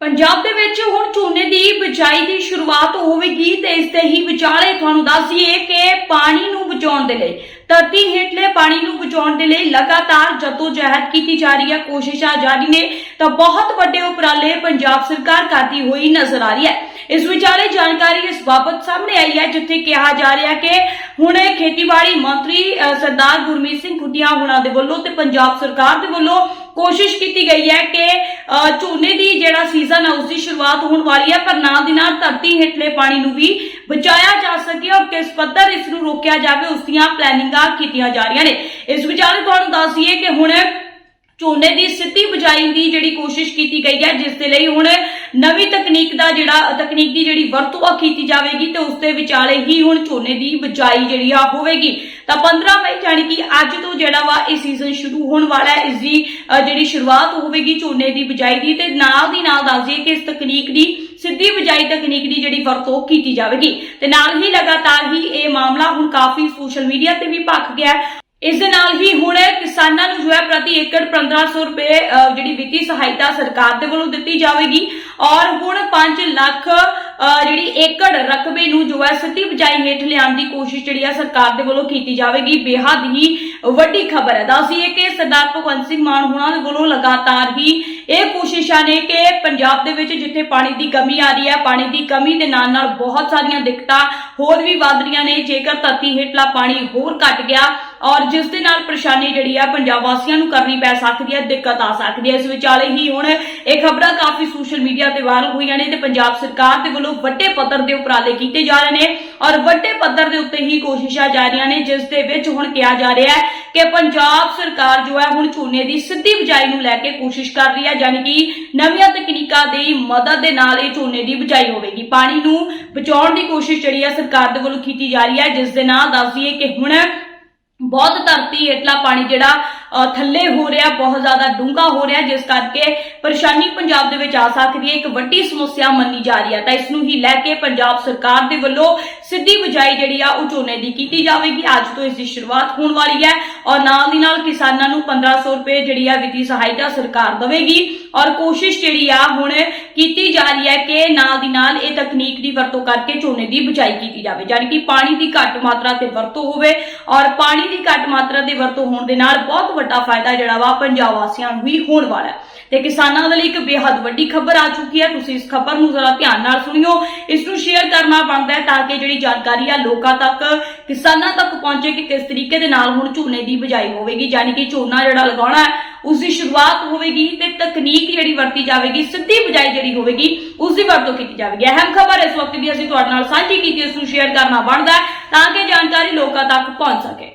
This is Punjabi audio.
ਪੰਜਾਬ ਦੇ ਵਿੱਚ ਹੁਣ ਝੋਨੇ ਦੀ ਬਿਜਾਈ ਦੀ ਸ਼ੁਰੂਆਤ ਹੋਵੇਗੀ ਤੇ ਇਸ ਦੇ ਹੀ ਵਿਚਾਲੇ ਤੁਹਾਨੂੰ ਦੱਸ ਦਈਏ ਕਿ ਪਾਣੀ ਨੂੰ ਬਚਾਉਣ ਦੇ ਲਈ, ਧਰਤੀ ਹੇਠਲੇ ਪਾਣੀ ਨੂੰ ਬਚਾਉਣ ਦੇ ਲਈ ਲਗਾਤਾਰ ਜਦੋਜਹਿਦ ਕੀਤੀ ਜਾ ਰਹੀ ਹੈ, ਕੋਸ਼ਿਸ਼ਾਂ ਜਾਰੀ ਨੇ ਤਾਂ ਬਹੁਤ ਵੱਡੇ ਉਪਰਾਲੇ ਪੰਜਾਬ ਸਰਕਾਰ ਕਰਦੀ ਹੋਈ ਨਜ਼ਰ ਆ ਰਹੀ ਹੈ। ਇਸ ਵਿਚਾਲੇ ਜਾਣਕਾਰੀ ਇਸ ਬਾਬਤ ਸਾਹਮਣੇ ਆਈ ਹੈ, ਜਿੱਥੇ ਕਿਹਾ ਜਾ ਰਿਹਾ ਕਿ ਹੁਣ ਖੇਤੀਬਾੜੀ ਮੰਤਰੀ ਸਰਦਾਰ ਗੁਰਮੀਤ ਸਿੰਘ ਖੁੱਡੀਆਂ ਹੁਣਾਂ ਦੇ ਵੱਲੋਂ ਤੇ ਪੰਜਾਬ ਸਰਕਾਰ ਦੇ ਵੱਲੋਂ ਕੋਸ਼ਿਸ਼ ਕੀਤੀ ਗਈ ਹੈ ਕਿ ਝੋਨੇ ਦੀ ਜਿਹੜਾ ਸੀਜ਼ਨ ਹੈ ਉਸ ਦੀ ਸ਼ੁਰੂਆਤ ਹੋਣ ਵਾਲੀ ਹੈ ਪਰ ਨਾਲ ਦੀ ਨਾਲ ਧਰਤੀ ਹੇਠਲੇ ਪਾਣੀ ਨੂੰ ਵੀ ਬਚਾਇਆ ਜਾ ਸਕੇ ਔਰ ਕਿਸ ਪੱਧਰ ਇਸ ਨੂੰ ਰੋਕਿਆ ਜਾਵੇ ਉਸ ਦੀਆਂ ਪਲੈਨਿੰਗਾਂ ਕੀਤੀਆਂ ਜਾ ਰਹੀਆਂ ਨੇ। ਇਸ ਵਿਚਾਲੇ ਤੁਹਾਨੂੰ ਦੱਸ ਦਈਏ ਕਿ ਹੁਣ ਝੋਨੇ ਦੀ ਸਿੱਧੀ ਬਜਾਈ ਦੀ ਜਿਹੜੀ ਕੋਸ਼ਿਸ਼ ਕੀਤੀ ਗਈ ਹੈ, ਜਿਸ ਦੇ ਲਈ ਹੁਣ ਨਵੀਂ ਤਕਨੀਕ ਦਾ ਜਿਹੜਾ, ਤਕਨੀਕ ਦੀ ਜਿਹੜੀ ਵਰਤੋਂ ਆ ਕੀਤੀ ਜਾਵੇਗੀ ਤੇ ਉਸ ਦੇ ਵਿਚਾਲੇ ਹੀ ਹੁਣ ਝੋਨੇ ਦੀ ਬਜਾਈ ਜਿਹੜੀ ਆ ਹੋਵੇਗੀ। ਤਾਂ 15 ਮਈ ਜਾਣੀ ਕਿ ਅੱਜ ਤੋਂ ਜਿਹੜਾ ਵਾ ਇਹ ਸੀਜ਼ਨ ਸ਼ੁਰੂ ਹੋਣ ਵਾਲਾ ਹੈ, ਇਸ ਦੀ ਜਿਹੜੀ ਸ਼ੁਰੂਆਤ ਹੋਵੇਗੀ ਝੋਨੇ ਦੀ ਬਜਾਈ ਦੀ ਤੇ ਨਾਲ ਦੀ ਨਾਲ ਦੱਸ ਦਈਏ ਕਿ ਇਸ ਤਕਨੀਕ ਦੀ, ਸਿੱਧੀ ਬਜਾਈ ਤਕਨੀਕ ਦੀ ਜਿਹੜੀ ਵਰਤੋਂ ਕੀਤੀ ਜਾਵੇਗੀ। ਤੇ ਨਾਲ ਹੀ ਲਗਾਤਾਰ ਹੀ ਇਹ ਮਾਮਲਾ ਹੁਣ ਕਾਫੀ ਸੋਸ਼ਲ ਮੀਡੀਆ ਤੇ ਵੀ ਭਖ ਗਿਆ ਹੈ। ਇਸ ਦੇ ਨਾਲ ਹੀ ਹੁਣ ਕਿਸਾਨਾਂ ਨੂੰ ਜੋ ਹੈ ਪ੍ਰਤੀ ਏਕੜ 1500 ਰੁਪਏ ਜਿਹੜੀ ਵਿੱਤੀ ਸਹਾਇਤਾ ਸਰਕਾਰ ਦੇ ਵੱਲੋਂ ਦਿੱਤੀ ਜਾਵੇਗੀ। ਔਰ ਹੁਣ 5 ਲੱਖ ਜਿਹੜੀ ਏਕੜ ਰਕਬੇ ਨੂੰ ਜੋ ਹੈ ਸਿੱਧੀ ਬਜਾਈ ਹੇਠ ਲਿਆਉਣ ਦੀ ਕੋਸ਼ਿਸ਼ ਜਿਹੜੀ ਹੈ ਸਰਕਾਰ ਦੇ ਵੱਲੋਂ ਕੀਤੀ ਜਾਵੇਗੀ। ਬੇਹੱਦ ਹੀ ਵੱਡੀ ਖਬਰ ਹੈ। ਦੱਸੀਏ ਕਿ ਸਰਦਾਰ ਭਗਵੰਤ ਸਿੰਘ ਮਾਨ ਹੁਣਾਂ ਦੇ ਵੱਲੋਂ ਲਗਾਤਾਰ ਹੀ ਇਹ ਕੋਸ਼ਿਸ਼ਾਂ ਨੇ ਕਿ ਪੰਜਾਬ ਦੇ ਵਿੱਚ ਜਿੱਥੇ ਪਾਣੀ ਦੀ ਕਮੀ ਆ ਰਹੀ ਹੈ, ਪਾਣੀ ਦੀ ਕਮੀ ਦੇ ਨਾਲ ਨਾਲ ਬਹੁਤ ਸਾਰੀਆਂ ਦਿੱਕਤਾਂ ਹੋਰ ਵੀ ਵੱਧ ਰਹੀਆਂ ਨੇ। ਜੇਕਰ ਧਰਤੀ ਹੇਠਲਾ ਪਾਣੀ ਹੋਰ ਘਟ ਗਿਆ ਔਰ ਜਿਸ ਦੇ ਨਾਲ ਪਰੇਸ਼ਾਨੀ ਜਿਹੜੀ ਆ ਪੰਜਾਬ ਵਾਸੀਆਂ ਨੂੰ ਕਰਨੀ ਪੈ ਸਕਦੀ ਹੈ, ਦਿੱਕਤ ਆ ਸਕਦੀ ਹੈ। ਇਸ ਵਿਚਾਲੇ ਹੀ ਹੁਣ ਇਹ ਖਬਰਾਂ ਕਾਫੀ ਸੋਸ਼ਲ ਮੀਡੀਆ ਤੇ ਵਾਇਰਲ ਹੋਈਆਂ ਨੇ ਤੇ ਪੰਜਾਬ ਸਰਕਾਰ ਦੇ ਵੱਲੋਂ ਵੱਡੇ ਪੱਧਰ ਦੇ ਉਪਰਾਲੇ ਕੀਤੇ ਜਾ ਰਹੇ ਨੇ ਔਰ ਵੱਡੇ ਪੱਧਰ ਦੇ ਉੱਤੇ ਹੀ ਕੋਸ਼ਿਸ਼ਾਂ ਜਾਰੀਆਂ ਨੇ, ਜਿਸ ਦੇ ਵਿੱਚ ਹੁਣ ਕਿਹਾ ਜਾ ਰਿਹਾ ਹੈ ਕਿ ਪੰਜਾਬ ਸਰਕਾਰ ਜੋ ਹੈ ਹੁਣ ਝੋਨੇ ਦੀ ਸਿੱਧੀ ਬਿਜਾਈ ਨੂੰ ਲੈ ਕੇ ਕੋਸ਼ਿਸ਼ ਕਰ ਰਹੀ ਹੈ, ਯਾਨੀ ਕਿ ਨਵੀਆਂ ਤਕਨੀਕਾਂ ਦੀ ਮਦਦ ਦੇ ਨਾਲ ਇਹ ਝੋਨੇ ਦੀ ਬਿਜਾਈ ਹੋਵੇਗੀ। ਪਾਣੀ ਨੂੰ ਬਚਾਉਣ ਦੀ ਕੋਸ਼ਿਸ਼ ਜਿਹੜੀ ਹੈ ਸਰਕਾਰ ਦੇ ਵੱਲੋਂ ਕੀਤੀ ਜਾ ਰਹੀ ਹੈ, ਜਿਸ ਦੇ ਨਾਲ ਦੱਸ ਦਈਏ ਕਿ ਹੁਣ ਬਹੁਤ ਧਰਤੀ ਹੇਠਲਾ ਪਾਣੀ ਜਿਹੜਾ ਥੱਲੇ ਹੋ ਰਿਹਾ, ਬਹੁਤ ਜ਼ਿਆਦਾ ਡੂੰਘਾ ਹੋ ਰਿਹਾ, ਜਿਸ ਕਰਕੇ ਪਰੇਸ਼ਾਨੀ ਪੰਜਾਬ ਦੇ ਵਿੱਚ ਆ ਸਕਦੀ ਹੈ, ਇੱਕ ਵੱਡੀ ਸਮੱਸਿਆ ਮੰਨੀ ਜਾ ਰਹੀ ਹੈ। ਤਾਂ ਇਸ ਨੂੰ ਹੀ ਲੈ ਕੇ ਪੰਜਾਬ ਸਰਕਾਰ ਦੇ ਵੱਲੋਂ ਸਿੱਧੀ ਬਿਜਾਈ ਜਿਹੜੀ ਆ, ਉਹ ਝੋਨੇ ਦੀ ਕੀਤੀ ਜਾਵੇਗੀ। ਅੱਜ ਤੋਂ ਇਸ ਦੀ ਸ਼ੁਰੂਆਤ ਹੋਣ ਵਾਲੀ ਹੈ ਔਰ ਨਾਲ ਦੀ ਨਾਲ ਕਿਸਾਨਾਂ ਨੂੰ 1500 ਰੁਪਏ ਜਿਹੜੀ ਆ ਵਿੱਤੀ ਸਹਾਇਤਾ ਸਰਕਾਰ ਦੇਵੇਗੀ ਔਰ ਕੋਸ਼ਿਸ਼ ਜਿਹੜੀ ਆ, ਹੁਣ ਕੀਤੀ ਜਾ ਰਹੀ ਹੈ ਕਿ ਨਾਲ ਦੀ ਨਾਲ ਇਹ ਤਕਨੀਕ ਦੀ ਵਰਤੋਂ ਕਰਕੇ ਝੋਨੇ ਦੀ ਬਿਜਾਈ ਕੀਤੀ ਜਾਵੇ ਯਾਨੀ ਕਿ ਪਾਣੀ ਦੀ ਘੱਟ ਮਾਤਰਾ ਤੇ ਵਰਤੋਂ ਹੋਵੇ ਔਰ ਪਾਣੀ ਦੀ ਘੱਟ ਮਾਤਰਾ ਦੀ ਵਰਤੋਂ ਹੋਣ ਦੇ ਨਾਲ ਬਹੁਤ ਵੱਡਾ ਫਾਇਦਾ ਜਿਹੜਾ ਵਾ ਪੰਜਾਬ ਵਾਸੀਆਂ ਨੂੰ ਵੀ ਹੋਣ ਵਾਲਾ ਹੈ। ਤੇ ਕਿਸਾਨਾਂ ਦੇ ਲਈ ਇੱਕ ਬੇहद ਵੱਡੀ ਖਬਰ ਆ ਚੁੱਕੀ ਹੈ। ਤੁਸੀਂ ਇਸ ਖਬਰ ਨੂੰ ਜ਼ਰਾ ਧਿਆਨ ਨਾਲ ਸੁਣਿਓ। ਇਸ ਨੂੰ ਸ਼ੇਅਰ ਕਰਨਾ ਬਣਦਾ ਹੈ ਤਾਂ ਕਿ ਜਿਹੜੀ ਜਾਣਕਾਰੀ ਆ ਲੋਕਾਂ ਤੱਕ, ਕਿਸਾਨਾਂ ਤੱਕ ਪਹੁੰਚੇ ਕਿ ਕਿਸ ਤਰੀਕੇ ਦੇ ਨਾਲ ਹੁਣ ਝੋਨੇ ਦੀ ਬਿਜਾਈ ਹੋਵੇਗੀ। ਯਾਨੀ ਕਿ ਝੋਨਾ ਜਿਹੜਾ ਲਗਾਉਣਾ ਹੈ, ਉਸ ਦੀ ਸ਼ੁਰੂਆਤ ਹੋਵੇਗੀ ਤੇ ਤਕਨੀਕ ਜਿਹੜੀ ਵਰਤੀ ਜਾਵੇਗੀ, ਸਿੱਧੀ ਬਿਜਾਈ ਜਿਹੜੀ ਹੋਵੇਗੀ, ਉਸ ਦੀ ਵਰਤੋਂ ਕੀਤੀ ਜਾਵੇਗੀ। ਅਹਿਮ ਖਬਰ ਇਸ ਵਕਤ ਦੀ ਅਸੀਂ ਤੁਹਾਡੇ ਨਾਲ ਸਾਂਝੀ ਕੀਤੀ, ਇਸ ਨੂੰ ਸ਼ੇਅਰ ਕਰਨਾ ਬਣਦਾ ਹੈ ਤਾਂ ਕਿ ਜਾਣਕਾਰੀ ਲੋਕਾਂ ਤੱਕ ਪਹੁੰਚ ਸਕੇ।